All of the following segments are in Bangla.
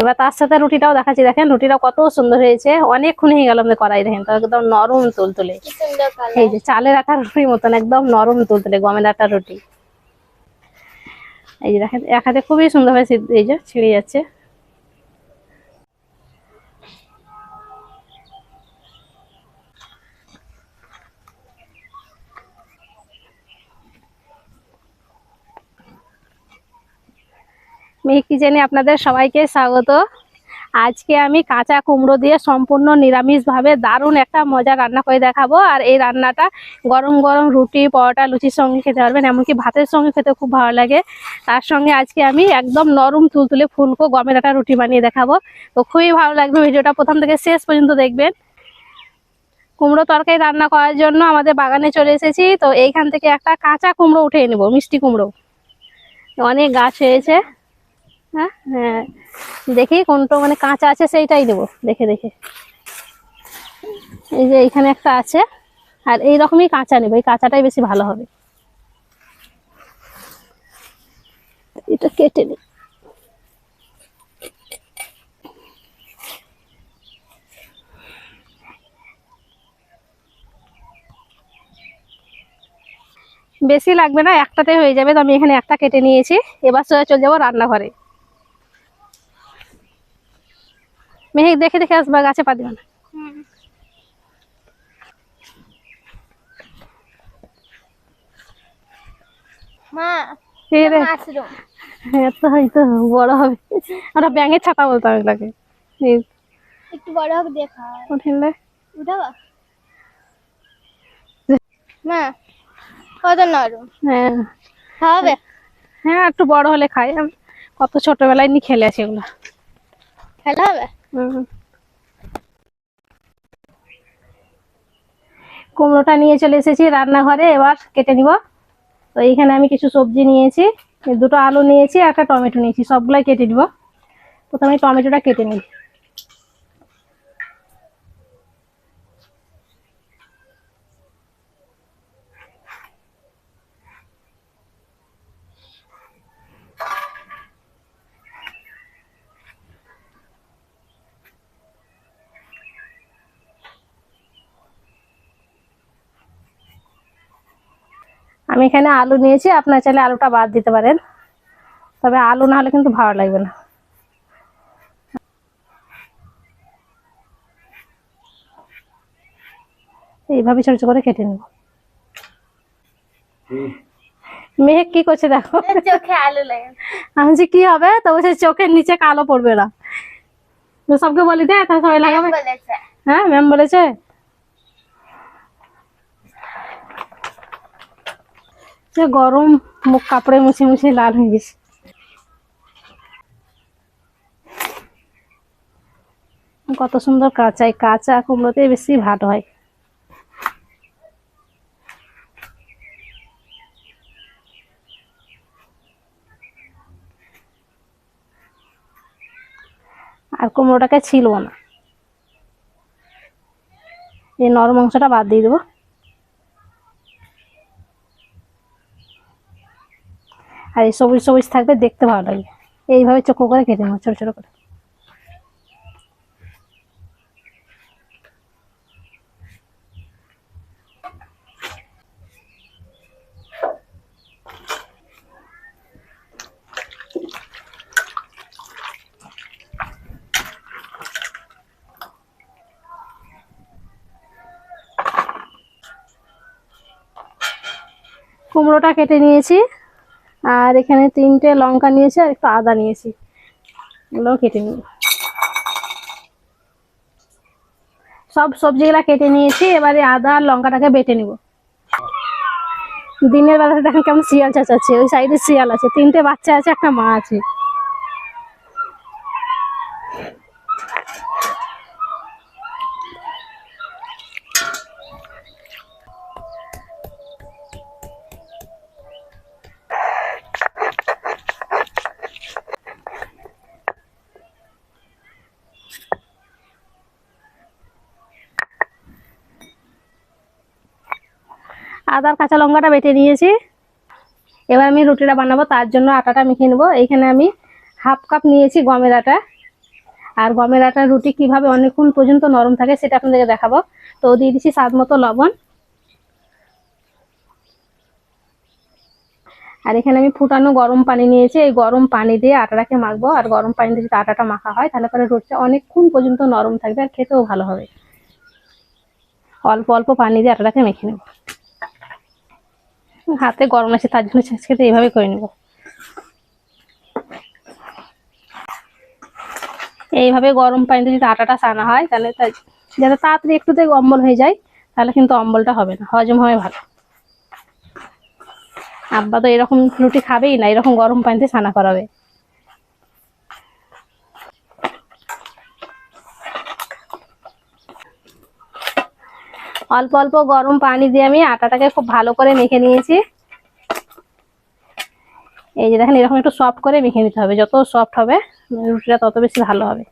এবার তার সাথে রুটিটাও দেখাচ্ছি। দেখেন রুটিটা কত সুন্দর হয়েছে। অনেকক্ষণ হয়ে গেল আমাদের কড়াই দেখেন তো একদম নরম তুলতুলে। তুলে এই যে চালের আটার রুটির মতন একদম নরম তুলতুলে গমের আটার রুটি। এই যে দেখেন এক হাতে খুবই সুন্দরভাবে এই যে ছিঁড়ে যাচ্ছে। মেয়ে কিচেনে আপনাদের সবাইকে স্বাগত। আজকে আমি কাঁচা কুমড়ো দিয়ে সম্পূর্ণ নিরামিষভাবে দারুণ একটা মজা রান্না করে দেখাবো। আর এই রান্নাটা গরম গরম রুটি, পরোটা, লুচির সঙ্গে খেতে পারবেন, এমনকি ভাতের সঙ্গে খেতে খুব ভালো লাগে। তার সঙ্গে আজকে আমি একদম নরম তুলতুলে ফুলকো গমের একটা রুটি বানিয়ে দেখাবো। তো খুবই ভালো লাগবে ভিডিওটা, প্রথম থেকে শেষ পর্যন্ত দেখবেন। কুমড়ো তরকারি রান্না করার জন্য আমাদের বাগানে চলে এসেছি। তো এইখান থেকে একটা কাঁচা কুমড়ো উঠে নেব, মিষ্টি কুমড়ো। অনেক গাছ হয়েছে। হ্যাঁ হ্যাঁ। দেখি কোনটা মানে কাঁচা আছে সেইটাই নেব দেখে দেখে। এই যে এইখানে একটা আছে, আর এই রকমই কাঁচা নেব। এই কাঁচাটাই বেশি ভালো হবে। এটা কেটে নি। বেশি লাগবে না একটাতে হয়ে যাবে। তো আমি এখানে একটা কেটে নিয়েছি। এবার চলে যাব রান্নাঘরে। মেহেক দেখে দেখে আসবা গাছে পা দিও না। হ্যাঁ হয়তো বড় হবে। আমরা ব্যাঙের ছাতা বলতাম এগুলাকে একটু বড় হোক দেখা। উঠলে। উঠাবো? মা কত নরম হ্যাঁ। হবে হ্যাঁ একটু বড় হলে খাই। কত ছোটবেলায় নিয়ে খেলে আছি এগুলো ভালো হবে। কুমড়োটা নিয়ে চলে এসেছি রান্নাঘরে, এবার কেটে নিব। তো এইখানে আমি কিছু সবজি নিয়েছি, দুটো আলু নিয়েছি, একটা টমেটো নিয়েছি, সবগুলাই কেটে নিব। প্রথমে টমেটোটা কেটে নিই। আমি এখানে আলু নিয়েছি আপনার চাইলে আলুটা বাদ দিতে পারেন। তবে আলু না হলে কিন্তু ভালো লাগবে না। এইভাবে ছোট ছোট করে কেটে নেব। মেঘ কি করছে দেখো? চোখে আলু লাগে। আমি যে কি হবে? তো বলছে চোখের নিচে কালো পড়বে না। সবকে বলি দে তাহলে সবাই লাগাবে। হ্যাঁ ম্যাম বলেছে? সে গরম, মুখ কাপড়ে মুছে মুছে লাল হয়ে গেছে। কত সুন্দর কাঁচা, এই কাঁচা কুমড়োতে বেশি ভালো হয়। আর কুমড়োটাকে ছিলবো না। এই নরম অংশটা বাদ দিয়ে দেবো। আর এই সবুজ সবুজ থাকবে দেখতে ভালো লাগে। এইভাবে চোখো করে কেটে নেব, ছোটো ছোটো করে। কুমড়োটা কেটে নিয়েছি। আর এখানে তিনটে লঙ্কা নিয়েছি আর একটু আদা নিয়েছি। এগুলোও কেটে নিই। সব সবজিগুলা কেটে নিয়েছি, এবারে আদা আর লঙ্কাটাকে বেটে নিব। দিনের বেলাতে দেখেন কেমন শিয়াল চাচাচ্ছে, ওই সাইডে শিয়াল আছে, তিনটে বাচ্চা আছে, একটা মা আছে। আদার কাঁচা লঙ্কাটা বেটে নিয়েছি। এবার আমি রুটিটা বানাবো, তার জন্য আটাটা মেখে নেব। এইখানে আমি হাফ কাপ নিয়েছি গমের আটা। আর গমের আটার রুটি কীভাবে অনেকক্ষণ পর্যন্ত নরম থাকে সেটা আপনাদেরকে দেখাবো। তো দিয়ে দিচ্ছি স্বাদ মতো লবণ। আর এখানে আমি ফুটানো গরম পানি নিয়েছি। এই গরম পানি দিয়ে আটাটাকে মাখবো। আর গরম পানি দিয়ে যদি আটাটা মাখা হয়, তাহলে পরে রুটিটা অনেকক্ষণ পর্যন্ত নরম থাকবে আর খেতেও ভালো হবে। অল্প অল্প পানি দিয়ে আটাটাকে মেখে নেব। হাতে গরম আছে, তার জন্য এইভাবে করে নেব। এইভাবে গরম পানিতে যদি আটাটা সানা হয়, তাহলে যাতে তাড়াতাড়ি একটু একটুতে অম্বল হয়ে যায়, তাহলে কিন্তু অম্বলটা হবে না, হজম হবে ভালো। আব্বা তো এরকম রুটি খাবেই না, এরকম গরম পানিতে সানা করাবে। অল্প অল্প গরম পানি দিয়ে আমি আটাটাকে খুব ভালো করে মেখে নিয়েছি। এই যে দেখেন, এরকম একটু সফট করে মেখে নিতে হবে। যত সফট হবে, রুটিটা তত বেশি ভালো হবে।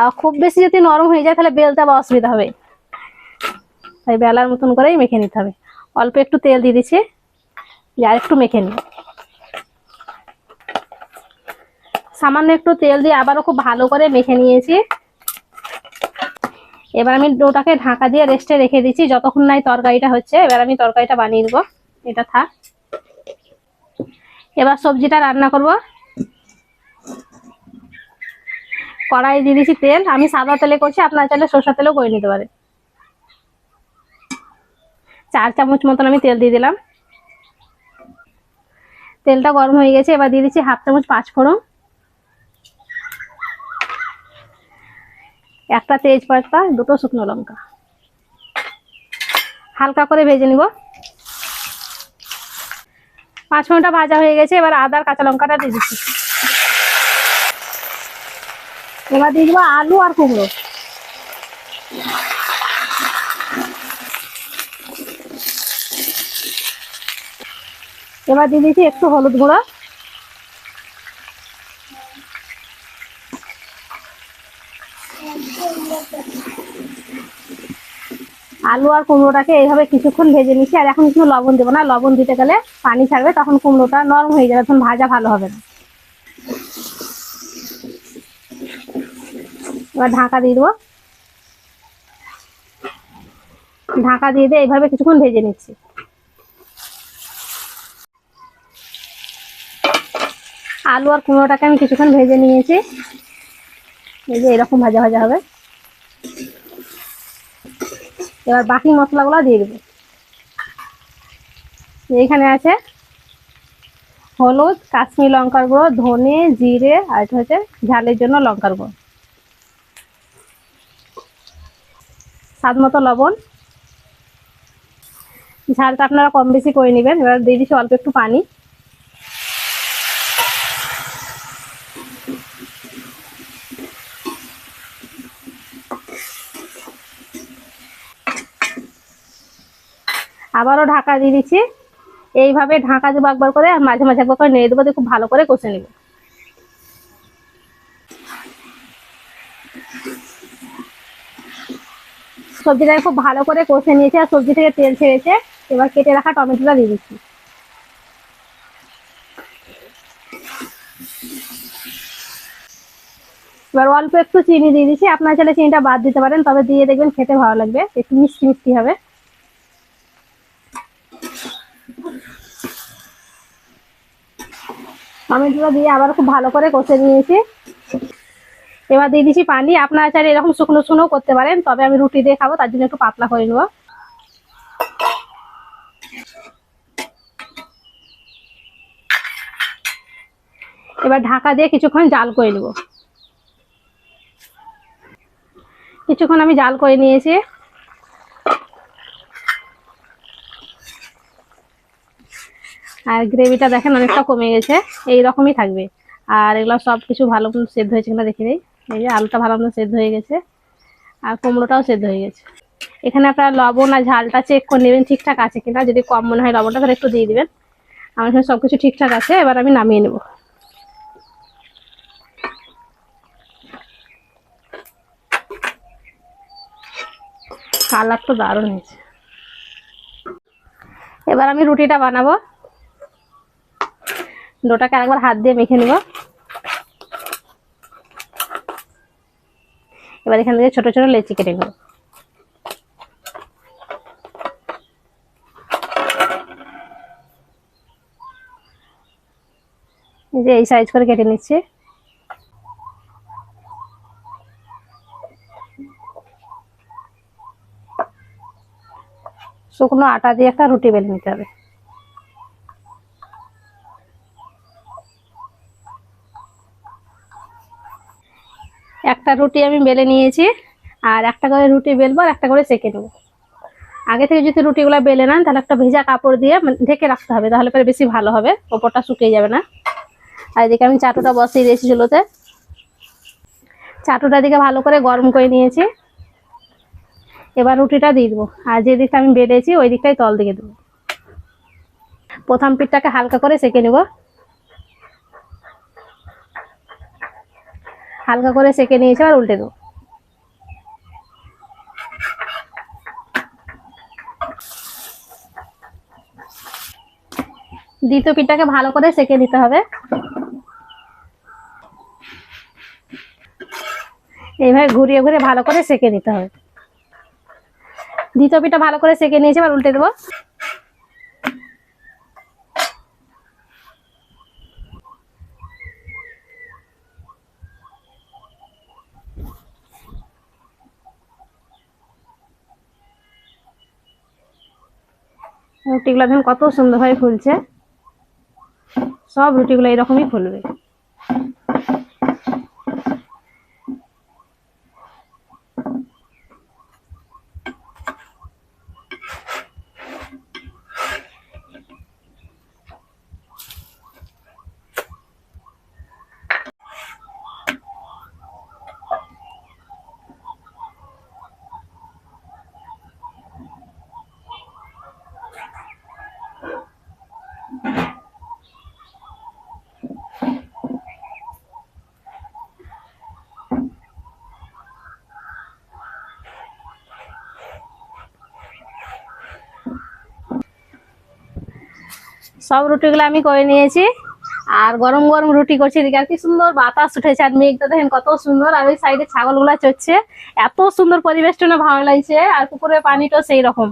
আর খুব বেশি যদি নরম হয়ে যায়, তাহলে বেলতে আবার অসুবিধা হবে। তাই বেলার মতন করেই মেখে নিতে হবে। অল্প একটু তেল দিয়ে দিচ্ছি আর একটু মেখে নিই। সামান্য একটু তেল দিয়ে আবারও খুব ভালো করে মেখে নিয়েছি। এবার আমি ডোটাকে ঢাকা দিয়ে রেস্টে রেখে দিচ্ছি। যতক্ষণ নাই তরকারিটা হচ্ছে, এবার আমি তরকারিটা বানিয়ে নেব। এটা থাক। এবার সবজিটা রান্না করব। কড়াই দিয়ে দিচ্ছি তেল। আমি সাদা তেলে করছি, আপনার চাইলে সরষা তেলেও করে নিতে পারে চার চামচ মতন আমি তেল দিয়ে দিলাম। তেলটা গরম হয়ে গেছে, এবার দিয়ে দিচ্ছি হাফ চামচ পাঁচ ফোড়ন একটা তেজপাতা, দুটো শুকনো লঙ্কা। হালকা করে ভেজে নিব। পাঁচ ফোড়নটা ভাজা হয়ে গেছে, এবার আদার কাঁচা লঙ্কাটা দিয়ে দিচ্ছি। এবার দিয়ে দিব আলু আর কুমড়ো। এবার দিয়ে দিচ্ছি একটু হলুদ গুঁড়ো। আলু আর কুমড়োটাকে এইভাবে কিছুক্ষণ ভেজে নিচ্ছি, আর এখন কিন্তু লবণ দেবো না। লবণ দিতে গেলে পানি ছাড়বে, তখন কুমড়োটা নরম হয়ে যাবে, তখন ভাজা ভালো হবে না। এবার ঢাকা দিয়ে দেবো। ঢাকা দিয়ে দিয়ে এইভাবে কিছুক্ষণ ভেজে নিচ্ছি। আলু আর কুমড়োটাকে আমি কিছুক্ষণ ভেজে নিয়েছি। এই যে এরকম ভাজা ভাজা হবে। এবার বাকি মশলাগুলো দিয়ে দেবো। এখানে আছে হলুদ, কাশ্মীর লঙ্কার গুঁড়ো, ধনে, জিরে, আর এটা হচ্ছে ঝালের জন্য লঙ্কার গুঁড়ো। স্বাদ মতো লবণ। ঝালটা আপনারা কম বেশি করে নেবেন, এবার দিয়ে দিচ্ছি অল্প একটু পানি। আবারও ঢাকা দিয়ে দিচ্ছি। এইভাবে ঢাকা দেবো একবার করে আর মাঝে মাঝে একবার করে নেড়ে দেবো খুব ভালো করে কষে নেব। সবজিটাকে খুব ভালো করে কষে নিয়েছে আর সবজি থেকে তেল ছেড়েছে। এবার কেটে রাখা টমেটোটা দিয়ে দিচ্ছি। এবার অল্প একটু চিনি দিয়ে দিচ্ছি। আপনার চাইলে চিনিটা বাদ দিতে পারেন, তবে দিয়ে দেখবেন খেতে ভালো লাগবে। একটু মিষ্টি মিষ্টি হবে। টমেটোটা দিয়ে আবার খুব ভালো করে কষে নিয়েছি। এবার দিয়ে দিচ্ছি পানি। আপনারা চাইলে এরকম শুকনো শুকনো করতে পারেন, তবে আমি রুটি দিয়ে খাব, তার জন্য একটু পাতলা করে নেব। এবার ঢাকা দিয়ে কিছুক্ষণ জাল করে নেব। কিছুক্ষণ আমি জাল করে নিয়েছি। আর গ্রেভিটা দেখেন অনেকটা কমে গেছে এই রকমই থাকবে। আর এগুলো সব কিছু ভালো মতো সেদ্ধ হয়েছে কিনা দেখে নিই। এই যে আলুটা ভালো মতো সেদ্ধ হয়ে গেছে, আর কুমড়োটাও সেদ্ধ হয়ে গেছে। এখানে আপনারা লবণ আর ঝালটা চেক করে নেবেন ঠিকঠাক আছে কিনা। যদি কম মনে হয় লবণটা, তাহলে একটু দিয়ে দিবেন। আমার এখানে সব কিছু ঠিকঠাক আছে, এবার আমি নামিয়ে নেব। কালার তো দারুণ হয়েছে। এবার আমি রুটিটা বানাবো। ডোটাকে আরেকবার হাত দিয়ে মেখে নিব। এবার এখান থেকে ছোট ছোট লেচি কেটে নেব। যে এই সাইজ করে কেটে নিচ্ছি। শুকনো আটা দিয়ে একটা রুটি বেলে নিতে হবে। একটা রুটি আমি বেলে নিয়েছি, আর একটা করে রুটি বেলবো আর একটা করে সেকে নেব। আগে থেকে যদি রুটিগুলো বেলে নেন, তাহলে একটা ভেজা কাপড় দিয়ে মানে ঢেকে রাখতে হবে, তাহলে পরে বেশি ভালো হবে, ওপরটা শুকিয়ে যাবে না। আর এদিকে আমি চাটুটা বসিয়ে দিয়েছি চুলোতে। চাটুটা দিকে ভালো করে গরম করে নিয়েছি। এবার রুটিটা দিয়ে দেবো, আর যে দিকটা আমি বেলেছি, ওই দিকটাই তল দিকে দেবো। প্রথম পিঠটাকে হালকা করে সেকে নেব। হালকা করে সেকে নিয়েছি আর উল্টে দেবো। দ্বিতীয় পিঠটাকে ভালো করে সেকে নিতে হবে। এইভাবে ঘুরিয়ে ঘুরিয়ে ভালো করে সেকে নিতে হবে। দ্বিতীয় পিঠটা ভালো করে সেকে নিয়েছি, এবার উল্টে দেবো। রুটিগুলো দেখুন কত সুন্দরভাবে ফুলছে। সব রুটিগুলো এরকমই ফুলবে। সব রুটিগুলো আমি করে নিয়েছি। আর গরম গরম রুটি করছি, এদিকে আর কি সুন্দর বাতাস উঠেছে আর মেঘটা দেখেন কত সুন্দর। আর ওই সাইডে ছাগলগুলা চড়ছে। এত সুন্দর পরিবেশটা না ভালো লাগছে। আর পুকুরের পানিটাও সেই রকম।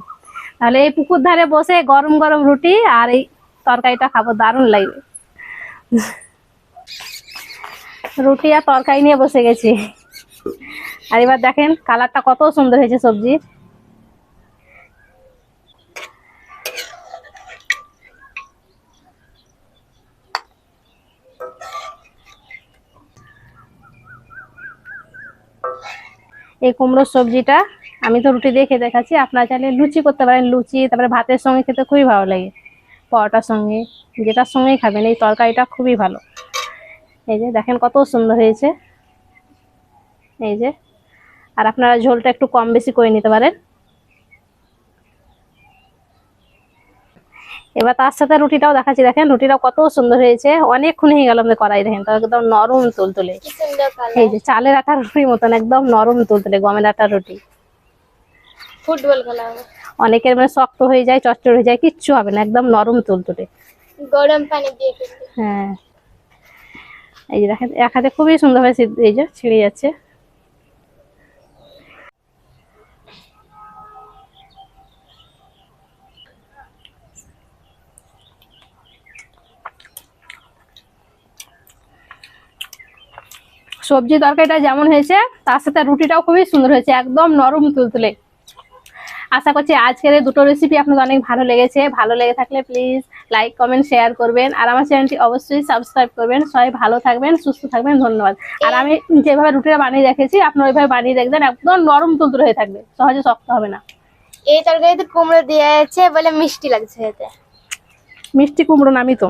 তাহলে এই পুকুর ধারে বসে গরম গরম রুটি আর এই তরকারিটা খাব, দারুণ লাগবে। রুটি আর তরকারি নিয়ে বসে গেছি। আর এবার দেখেন কালারটা কত সুন্দর হয়েছে সবজির। এই কুমড়োর সবজিটা আমি তো রুটি দিয়ে খেতে দেখাচ্ছি। আপনারা চাইলে লুচি করতে পারেন, লুচি, তারপরে ভাতের সঙ্গে খেতে খুবই ভালো লাগে। পরোটার সঙ্গে, যেটার সঙ্গেই খাবেন, এই তরকারিটা খুবই ভালো। এই যে দেখেন কত সুন্দর হয়েছে। এই যে, আর আপনারা ঝোলটা একটু কম বেশি করে নিতে পারেন। এবার তার সাথে রুটিটাও দেখাচ্ছি দেখেন রুটিটাও কত সুন্দর হয়েছে। অনেকক্ষণ হয়ে গেল আমাদের কড়াই দেখেন তো একদম নরম তুলতুলে। এই যে চালের আটার রুটির মতন একদম নরম তুলতুলে গমের আটার রুটি। ফুটবল খেলা অনেকের মানে শক্ত হয়ে যায় চচ্চড় হয়ে যায় কিচ্ছু হবে না একদম নরম তুলতুলে। গরম পানি দিয়ে হ্যাঁ। এই যে দেখেন এক হাতে খুবই সুন্দরভাবে এই যে ছিঁড়ে যাচ্ছে। সবজি তরকারিটা যেমন হয়েছে তার সাথে রুটিটাও খুবই সুন্দর হয়েছে একদম নরম তুলতুলে। আশা করছি আজকের এই দুটো রেসিপি আপনাদের অনেক ভালো লেগেছে। ভালো লেগে থাকলে প্লিজ লাইক কমেন্ট শেয়ার করবেন। আর আমার চ্যানেলটি অবশ্যই সাবস্ক্রাইব করবেন। সবাই ভালো থাকবেন সুস্থ থাকবেন ধন্যবাদ। আর আমি যেভাবে রুটিটা বানিয়ে রেখেছি আপনারা ওইভাবে বানিয়ে দেখবেন একদম নরম তুলতুলে হয়ে থাকবে। সহজে শক্ত হবে না। এই তরকারিতে কুমড়ো দিয়ে আছে বলে মিষ্টি লাগছে এতে মিষ্টি কুমড়ো নামি তো।